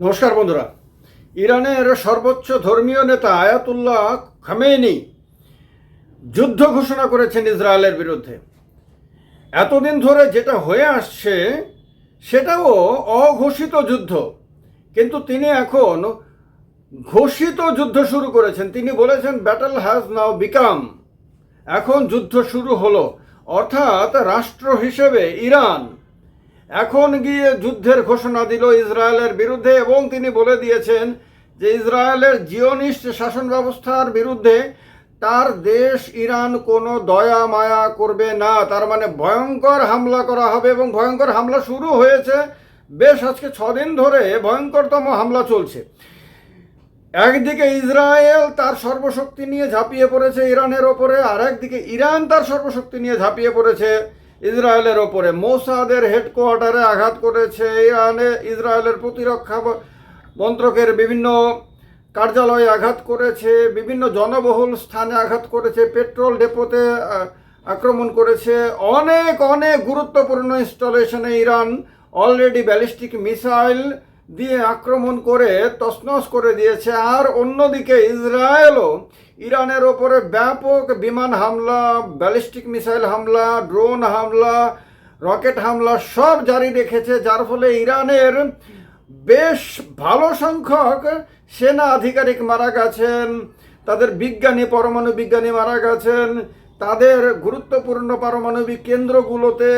নমস্কার বন্ধুরা। ইরানের সর্বোচ্চ ধর্মীয় নেতা আয়াতুল্লাহ খামেনি যুদ্ধ ঘোষণা করেছেন ইসরায়েলের বিরুদ্ধে। এতদিন ধরে যেটা হয়ে আসছে, সেটাও অঘোষিত যুদ্ধ। কিন্তু তিনি এখন ঘোষিত যুদ্ধ শুরু করেছেন। তিনি বলেছেন ব্যাটল হ্যাজ নাও বিকাম এখন যুদ্ধ শুরু হলো। অর্থাৎ রাষ্ট্র হিসেবে ইরান এখন গিয়ে যুদ্ধের ঘোষণা দিল ইসরায়েলের বিরুদ্ধে এবং তিনি বলে দিয়েছেন যে ইসরায়েলের জিওনিস্ট শাসন ব্যবস্থার বিরুদ্ধে তার দেশ ইরান কোনো দয়া মায়া করবে না। তার মানে ভয়ঙ্কর হামলা করা হবে এবং ভয়ঙ্কর হামলা শুরু হয়েছে বেশ আজকে ছদিন ধরে। ভয়ঙ্করতম হামলা চলছে। একদিকে ইসরায়েল তার সর্বশক্তি নিয়ে ঝাঁপিয়ে পড়েছে ইরানের ওপরে আর একদিকে ইরান তার সর্বশক্তি নিয়ে ঝাঁপিয়ে পড়েছে। ইসরায়েলের ওপরে। মোসাদের হেডকোয়ার্টারে আঘাত করেছে ইরানে ইসরায়েলের প্রতিরক্ষা মন্ত্রকের বিভিন্ন কার্যালয়ে আঘাত করেছে, বিভিন্ন জনবহুল স্থানে আঘাত করেছে, পেট্রোল ডেপোতে আক্রমণ করেছে। অনেক অনেক গুরুত্বপূর্ণ ইনস্টলেশনে ইরান অলরেডি ব্যালিস্টিক মিসাইল দিয়ে আক্রমণ করে তছনছ করে দিয়েছে। আর অন্যদিকে ইসরায়েলও ইরানের ওপরে ব্যাপক বিমান হামলা, ব্যালিস্টিক মিসাইল হামলা, ড্রোন হামলা, রকেট হামলা সব জারি রেখেছে, যার ফলে ইরানের বেশ ভালো সংখ্যক সেনা আধিকারিক মারা গেছেন, তাদের বিজ্ঞানী, পরমাণু বিজ্ঞানী মারা গেছেন, তাদের গুরুত্বপূর্ণ পারমাণবিক কেন্দ্রগুলোতে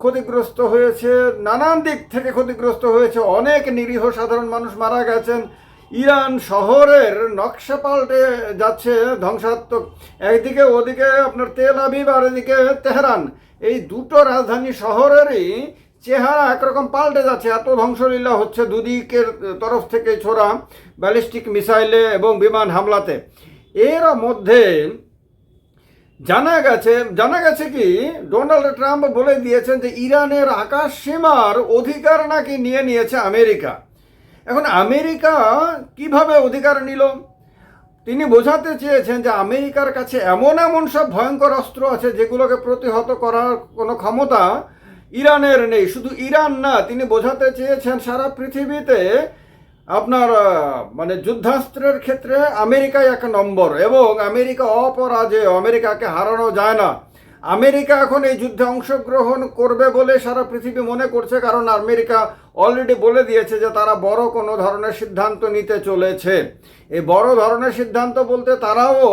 ক্ষতিগ্রস্ত হয়েছে, নানান দিক থেকে ক্ষতিগ্রস্ত হয়েছে। অনেক নিরীহ সাধারণ মানুষ মারা গেছেন। ইরান শহরের নকশা পাল্টে যাচ্ছে, ধ্বংসাত্মক। একদিকে, ওদিকে আপনার তেল আবিব, আর এদিকে তেহরান। এই দুটো রাজধানী শহরেরই চেহারা একরকম পাল্টে যাচ্ছে। এত ধ্বংসলীলা হচ্ছে দুদিকের তরফ থেকে ছোড়া ব্যালিস্টিক মিসাইলে এবং বিমান হামলাতে। এর মধ্যে জানা গেছে জানা গেছে কি ডোনাল্ড ট্রাম্প বলে দিয়েছেন যে ইরানের আকাশ সীমার অধিকার নাকি নিয়ে নিয়েছে আমেরিকা। এখন আমেরিকা কীভাবে অধিকার নিল? তিনি বোঝাতে চেয়েছেন যে আমেরিকার কাছে এমন এমন সব ভয়ঙ্কর অস্ত্র আছে যেগুলোকে প্রতিহত করার কোনো ক্ষমতা ইরানের নেই। শুধু ইরান না, তিনি বোঝাতে চেয়েছেন সারা পৃথিবীতে আপনার মানে যুদ্ধাস্ত্রের ক্ষেত্রে আমেরিকাই এক নম্বর এবং আমেরিকা অপরাজেয়, আমেরিকাকে হারানো যায় না। আমেরিকা এখন এই যুদ্ধে অংশগ্রহণ করবে বলে সারা পৃথিবী মনে করছে, কারণ আমেরিকা অলরেডি বলে দিয়েছে যে তারা বড় কোনো ধরনের সিদ্ধান্ত নিতে চলেছে। এই বড় ধরনের সিদ্ধান্ত বলতে তারাও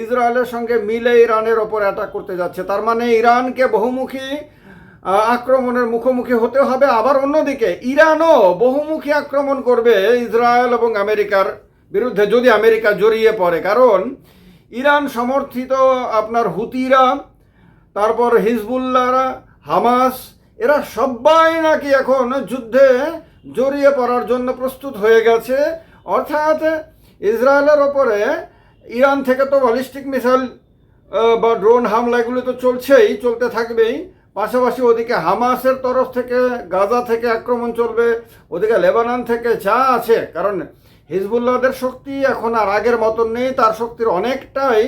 ইসরায়েলের সঙ্গে মিলে ইরানের ওপর অ্যাটাক করতে যাচ্ছে। তার মানে ইরানকে বহুমুখী আক্রমণের মুখোমুখি হতে হবে। আবার অন্যদিকে, ইরানও বহুমুখী আক্রমণ করবে ইসরায়েল এবং আমেরিকার বিরুদ্ধে যদি আমেরিকা জড়িয়ে পড়ে। কারণ, ইরান সমর্থিত আপনার হুতিরা, তারপর হিজবুল্লাহরা, হামাস, এরা সবাই নাকি এখন যুদ্ধে জড়িয়ে পড়ার জন্য প্রস্তুত হয়ে গেছে। অর্থাৎ, ইসরায়েলের ওপরে ইরান থেকে তো ব্যালিস্টিক মিসাইল বা ড্রোন হামলা এগুলো তো চলছেই, চলতে থাকবেই। পাশাপাশি ওদিকে হামাসের তরফ থেকে গাজা থেকে আক্রমণ চলবে, ওদিকে লেবানন থেকে যা আছে, কারণ হিজবুল্লাহদের শক্তি এখন আর আগের মতন নেই, তার শক্তির অনেকটাই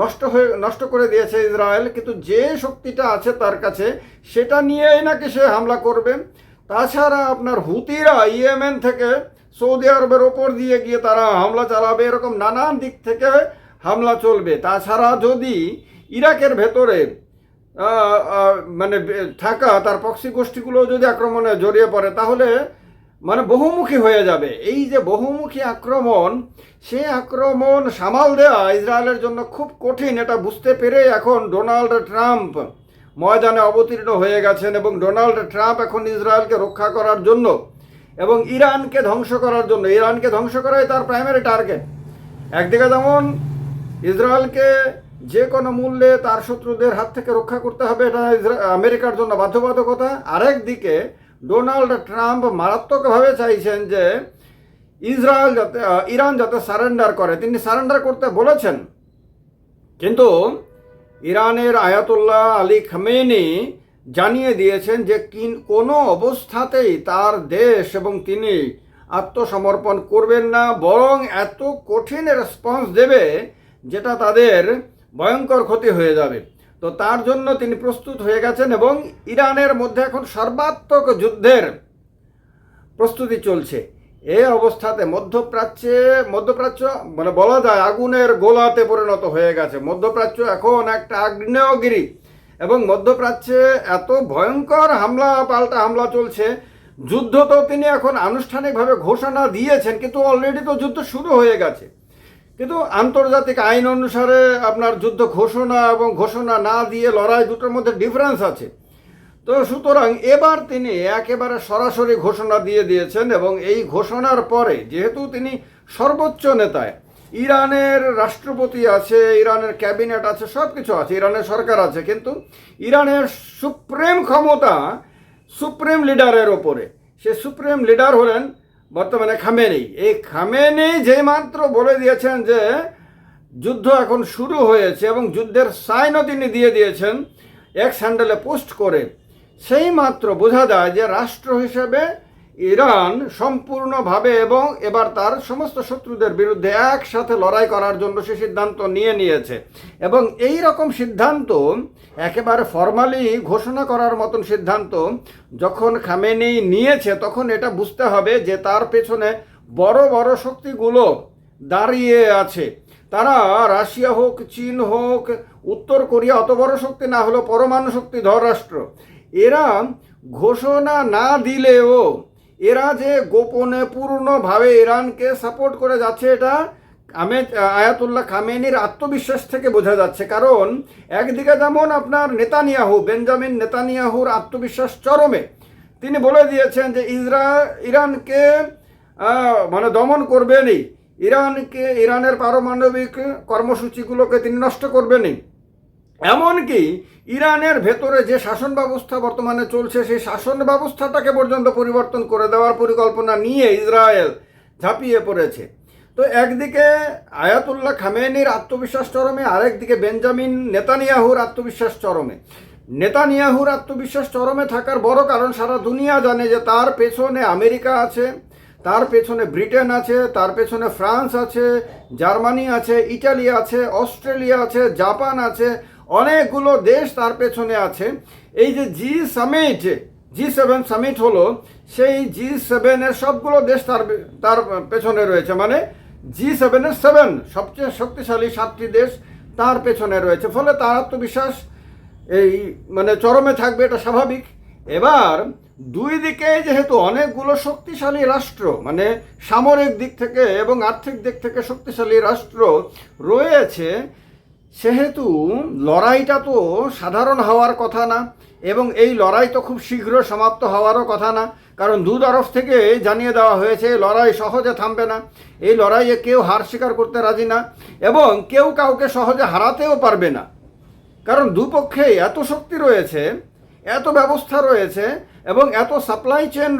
নষ্ট হয়ে, নষ্ট করে দিয়েছে ইসরায়েল, কিন্তু যে শক্তিটা আছে তার কাছে সেটা নিয়েই নাকি সে হামলা করবে। তাছাড়া আপনার হুতিরা ইয়েমেন থেকে সৌদি আরবের ওপর দিয়ে গিয়ে তারা হামলা চালাবে, এরকম নানান দিক থেকে হামলা চলবে। তাছাড়া যদি ইরাকের ভেতরে মানে থাকা, তার পক্সি গোষ্ঠীগুলো যদি আক্রমণে জড়িয়ে পড়ে, তাহলে মানে বহুমুখী হয়ে যাবে। এই যে বহুমুখী আক্রমণ, সে আক্রমণ সামাল দেওয়া ইসরায়েলের জন্য খুব কঠিন, এটা বুঝতে পেরে এখন ডোনাল্ড ট্রাম্প ময়দানে অবতীর্ণ হয়ে গেছেন এবং ডোনাল্ড ট্রাম্প এখন ইসরায়েলকে রক্ষা করার জন্য এবং ইরানকে ধ্বংস করার জন্য। ইরানকে ধ্বংস করাই তার প্রাইমারি টার্গেট একদিকে যেমন ইসরায়েলকে যে কোনো মূল্যে তার শত্রুদের হাত থেকে রক্ষা করতে হবে, এটা আমেরিকার জন্য বাধ্যবাধকতা। আরেক দিকে, ডোনাল্ড ট্রাম্প মারাত্মকভাবে চাইছেন যে ইসরায়েল যাতে ইরান যাতে সারেন্ডার করে। তিনি সারেন্ডার করতে বলেছেন, কিন্তু ইরানের আয়াতুল্লাহ আলী খামেনি জানিয়ে দিয়েছেন যে কিন, কোনো অবস্থাতেই তার দেশ এবং তিনি আত্মসমর্পণ করবেন না, বরং এত কঠিন রেসপন্স দেবে যেটা তাদের ভয়ঙ্কর ক্ষতি হয়ে যাবে। তো তার জন্য তিনি প্রস্তুত হয়ে গেছেন এবং ইরানের মধ্যে এখন সর্বাত্মক যুদ্ধের প্রস্তুতি চলছে। এই অবস্থাতে মধ্যপ্রাচ্যে, মধ্যপ্রাচ্য মানে বলা যায় আগুনের গোলাতে পরিণত হয়ে গেছে। মধ্যপ্রাচ্য এখন একটা আগ্নেয়গিরি এবং মধ্যপ্রাচ্যে এত ভয়ঙ্কর হামলা, পাল্টা হামলা চলছে। যুদ্ধ তো তিনি এখন আনুষ্ঠানিকভাবে ঘোষণা দিয়েছেন, কিন্তু অলরেডি তো যুদ্ধ শুরু হয়ে গেছে। কিন্তু আন্তর্জাতিক আইন অনুসারে আপনার যুদ্ধ ঘোষণা এবং ঘোষণা না দিয়ে লড়াই দুটোর মধ্যে ডিফারেন্স আছে। তো সুতরাং এবার তিনি একেবারে সরাসরি ঘোষণা দিয়ে দিয়েছেন এবং এই ঘোষণার পরে যেহেতু তিনি সর্বোচ্চ নেতায় ইরানের রাষ্ট্রপতি আছে, ইরানের ক্যাবিনেট আছে সব কিছু আছে, ইরানের সরকার আছে, কিন্তু ইরানের সুপ্রিম ক্ষমতা, সুপ্রিম লিডারের ওপরে। সে সুপ্রিম লিডার হলেন বর্তমানে খামেনি। এই খামেনি যে মাত্র বলে দিয়েছেন যে, যুদ্ধ এখন শুরু হয়েছে এবং যুদ্ধের সাইনও তিনি দিয়ে দিয়েছেন, এক স্যান্ডেলে পোস্ট করে। সেই মাত্র বোঝা যায় যে, রাষ্ট্র হিসেবে ইরান সম্পূর্ণভাবে এবং এবার তার সমস্ত শত্রুদের বিরুদ্ধে একসাথে লড়াই করার জন্য সে সিদ্ধান্ত নিয়ে নিয়েছে। এবং এই রকম সিদ্ধান্ত একেবারে ফর্মালি ঘোষণা করার মতন সিদ্ধান্ত যখন খামেনি নিয়েছে, তখন এটা বুঝতে হবে যে তার পেছনে বড় বড় শক্তিগুলো দাঁড়িয়ে আছে। তারা রাশিয়া হোক, চীন হোক, উত্তর কোরিয়া, অত বড় শক্তি না হলেও পরমাণু শক্তিধর রাষ্ট্র। এরা ঘোষণা না দিলেও এরা যে গোপনে পূর্ণভাবে ইরানকে সাপোর্ট করে যাচ্ছে, এটা আমে আয়াতুল্লাহ খামেনির আত্মবিশ্বাস থেকে বোঝা যাচ্ছে। কারণ একদিকে যেমন আপনার নেতানিয়াহু, বেঞ্জামিন নেতানিয়াহুর আত্মবিশ্বাস চরমে, তিনি বলে দিয়েছেন যে ইসরা ইরানকে মানে দমন করবেনই ইরানকে, ইরানের পারমাণবিক কর্মসূচিগুলোকে তিনি নষ্ট করবেনই এমনকি ইরানের ভেতরে যে শাসন ব্যবস্থা বর্তমানে চলছে, সেই শাসন ব্যবস্থাটাকে পর্যন্ত পরিবর্তন করে দেওয়ার পরিকল্পনা নিয়ে ইসরায়েল ঝাঁপিয়ে পড়েছে। তো একদিকে আয়াতুল্লাহ খামেনির আত্মবিশ্বাস চরমে, আরেকদিকে বেঞ্জামিন নেতানিয়াহুর আত্মবিশ্বাস চরমে। নেতানিয়াহুর আত্মবিশ্বাস চরমে থাকার বড় কারণ সারা দুনিয়া জানে যে তার পেছনে আমেরিকা আছে, তার পেছনে ব্রিটেন আছে, তার পেছনে ফ্রান্স আছে, জার্মানি আছে, ইটালি আছে, অস্ট্রেলিয়া আছে, জাপান আছে অনেকগুলো দেশ তার পেছনে আছে। এই যে G summit, G seven summit হলো, সেই জি সেভেনের সবগুলো দেশ তার তার পেছনে রয়েছে। মানে জি সেভেনের সেভেন, সবচেয়ে শক্তিশালী সাতটি দেশ তার পেছনে রয়েছে। ফলে তার আত্মবিশ্বাস এই মানে চরমে থাকবে, এটা স্বাভাবিক। এবার দুই দিকে যেহেতু অনেকগুলো শক্তিশালী রাষ্ট্র মানে সামরিক দিক থেকে এবং আর্থিক দিক থেকে শক্তিশালী রাষ্ট্র রয়েছে সেহেতু লড়াইটা তো সাধারণ হওয়ার কথা না, এবং এই লড়াই তো খুব শীঘ্র সমাপ্ত হওয়ারও কথা না। কারণ দু তরফ থেকে জানিয়ে দেওয়া হয়েছে, লড়াই সহজে থামবে না। এই লড়াইয়ে কেউ হার স্বীকার করতে রাজি না, এবং কেউ কাউকে সহজে হারাতেও পারবে না। কারণ দুপক্ষেই এত শক্তি রয়েছে, এত ব্যবস্থা রয়েছে, এবং এত সাপ্লাই চেন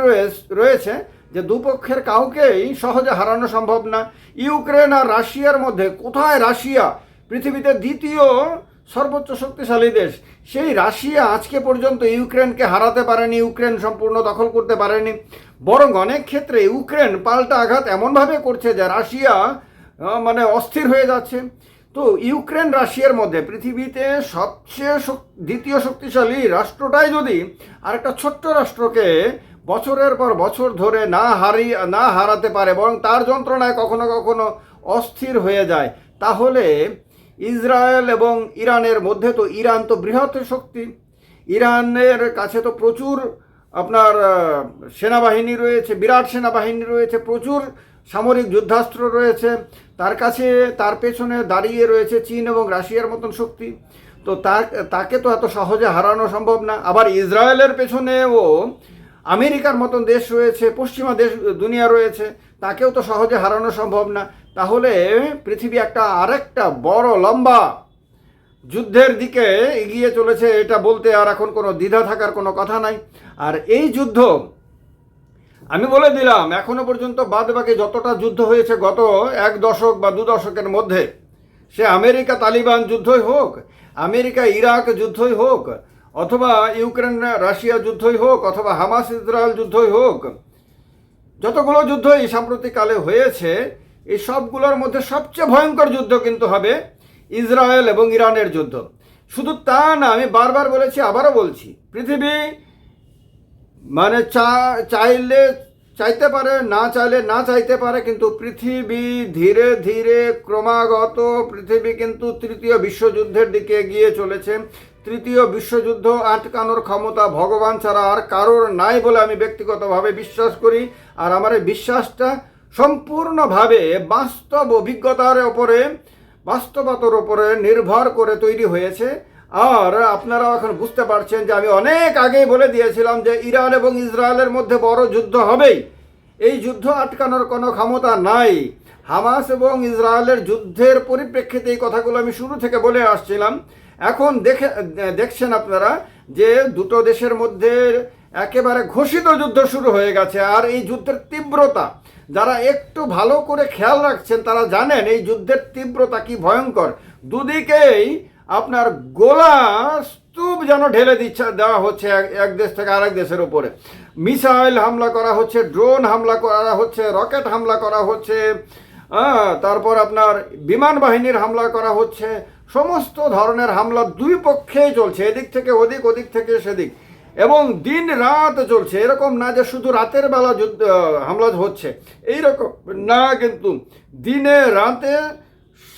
রয়েছে যে দুপক্ষের কাউকেই সহজে হারানো সম্ভব না। ইউক্রেন আর রাশিয়ার মধ্যে, কোথায় রাশিয়া পৃথিবীতে দ্বিতীয় সর্বোচ্চ শক্তিশালী দেশ। সেই রাশিয়া আজকে পর্যন্ত ইউক্রেনকে হারাতে পারেনি, ইউক্রেন সম্পূর্ণ দখল করতে পারেনি। বরং অনেক ক্ষেত্রে ইউক্রেন পাল্টা আঘাত এমনভাবে করছে যে রাশিয়া মানে অস্থির হয়ে যাচ্ছে। তো ইউক্রেন রাশিয়ার মধ্যে পৃথিবীতে সবচেয়ে দ্বিতীয় শক্তিশালী রাষ্ট্রটাই যদি আরেকটা ছোট্ট রাষ্ট্রকে বছরের পর বছর ধরে না হারি, না হারাতে পারে, বরং তার যন্ত্রণায় কখনো কখনো অস্থির হয়ে যায়, তাহলে ইসরায়েল এবং ইরানের মধ্যে তো ইরান তো বৃহৎ শক্তি। ইরানের কাছে তো প্রচুর আপনার সেনাবাহিনী রয়েছে, বিরাট সেনাবাহিনী রয়েছে, প্রচুর সামরিক যুদ্ধাস্ত্র রয়েছে। তার কাছে, তার পেছনে দাঁড়িয়ে রয়েছে চীন এবং রাশিয়ার মতন শক্তি। তো, তাকে তো এত সহজে হারানো সম্ভব না। আবার ইসরায়েলের পেছনেও আমেরিকার মতন দেশ রয়েছে, পশ্চিমা দেশ, দুনিয়া রয়েছে, তাকেও তো সহজে হারানো সম্ভব না। তাহলে পৃথিবী একটা আরেকটা বড় লম্বা যুদ্ধের দিকে এগিয়ে চলেছে, এটা বলতে আর এখন কোনো দ্বিধা থাকার কোনো কথা নাই। আর এই যুদ্ধ, আমি বলে দিলাম, এখনও পর্যন্ত বাদ বাকি যতটা যুদ্ধ হয়েছে গত এক দশক বা দু দশকের মধ্যে, সে আমেরিকা তালিবান যুদ্ধই হোক, আমেরিকা ইরাক যুদ্ধই হোক, অথবা ইউক্রেন, রাশিয়া যুদ্ধই হোক, অথবা হামাস ইসরায়েল যুদ্ধই হোক, যতগুলো যুদ্ধই সাম্প্রতিককালে হয়েছে এই সবগুলোর মধ্যে সবচেয়ে ভয়ঙ্কর যুদ্ধ কিন্তু হবে ইসরায়েল এবং ইরানের যুদ্ধ। শুধু তা না, আমি বারবার বলেছি, আবারও বলছি, পৃথিবী মানে চাইলে চাইতে পারে, না চাইলে না চাইতে পারে, কিন্তু পৃথিবী ধীরে ধীরে ক্রমাগত পৃথিবী কিন্তু তৃতীয় বিশ্বযুদ্ধের দিকে এগিয়ে চলেছে। তৃতীয় বিশ্বযুদ্ধ আটকানোর ক্ষমতা ভগবান ছাড়া আর কারোর নাই বলে আমি ব্যক্তিগতভাবে বিশ্বাস করি। আর আমার এই বিশ্বাসটা সম্পূর্ণভাবে বাস্তব অভিজ্ঞতার ওপরে, বাস্তবতার ওপরে নির্ভর করে তৈরি হয়েছে। আর আপনারা এখন বুঝতে পারছেন যে আমি অনেক আগেই বলে দিয়েছিলাম যে ইরান এবং ইসরায়েলের মধ্যে বড় যুদ্ধ হবেই। এই যুদ্ধ আটকানোর কোনো ক্ষমতা নাই। হামাস এবং ইসরায়েলের যুদ্ধের পরিপ্রেক্ষিতে এই কথাগুলো আমি শুরু থেকে বলে আসছিলাম। এখন দেখে, দেখছেন আপনারা যে দুটো দেশের মধ্যে একেবারে ঘোষিত যুদ্ধ শুরু হয়ে গেছে। আর এই যুদ্ধের তীব্রতা যারা একটু ভালো করে খেয়াল রাখছেন, তারা জানেন এই যুদ্ধের তীব্রতা কি ভয়ঙ্কর। দুদিকেই আপনার গোলা স্তূপ যেন ঢেলে দিচ্ছে, দেওয়া হচ্ছে এক- দেশ থেকে আরেক দেশের উপরে। মিসাইল হামলা করা হচ্ছে, ড্রোন হামলা করা হচ্ছে, রকেট হামলা করা হচ্ছে তারপর আপনার বিমান বাহিনীর হামলা করা হচ্ছে, সমস্ত ধরনের হামলা দুই পক্ষেই চলছে, এদিক থেকে ওদিক ওদিক থেকে সেদিক। এবং দিন রাত চলছে। এরকম না যে শুধু রাতের বেলা যুদ্ধ হামলা হচ্ছে। এইরকম না কিন্তু দিনে রাতে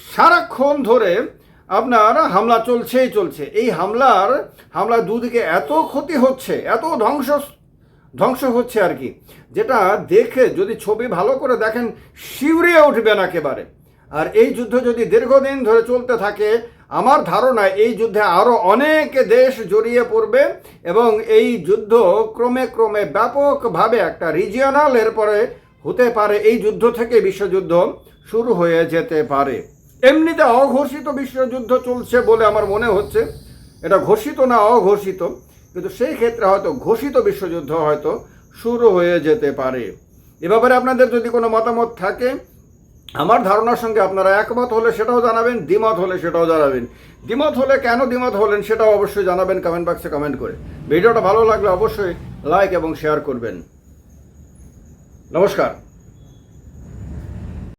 সারাক্ষণ ধরে আপনার হামলা চলছেই চলছে। এই হামলার হামলা দুদিকে এত ক্ষতি হচ্ছে, এত ধ্বংস ধ্বংস হচ্ছে আর কি। যেটা দেখে যদি ছবি ভালো করে দেখেন শিউরিয়ে উঠবেন একেবারে। আর এই যুদ্ধ যদি দীর্ঘদিন ধরে চলতে থাকে আমার ধারণা এই যুদ্ধে আরও অনেক দেশ জড়িয়ে পড়বে এবং এই যুদ্ধ ক্রমে ক্রমে ব্যাপকভাবে একটা রিজিয়নাল এরপরে হতে পারে। এই যুদ্ধ থেকে বিশ্বযুদ্ধ শুরু হয়ে যেতে পারে। এমনিতে অঘোষিত বিশ্বযুদ্ধ চলছে বলে আমার মনে হচ্ছে। এটা ঘোষিত না অঘোষিত, কিন্তু সেই ক্ষেত্রে হয়তো ঘোষিত বিশ্বযুদ্ধ হয়তো শুরু হয়ে যেতে পারে। এ ব্যাপারে আপনাদের যদি কোনো মতামত থাকে আমার ধারণার সঙ্গে আপনারা একমত হলে সেটাও জানাবেন, দ্বিমত হলে সেটাও জানাবেন। দ্বিমত হলে কেন দ্বিমত হলেন সেটাও অবশ্যই জানাবেন কমেন্ট বক্সে কমেন্ট করে। ভিডিওটা ভালো লাগলে অবশ্যই লাইক এবং শেয়ার করবেন। নমস্কার।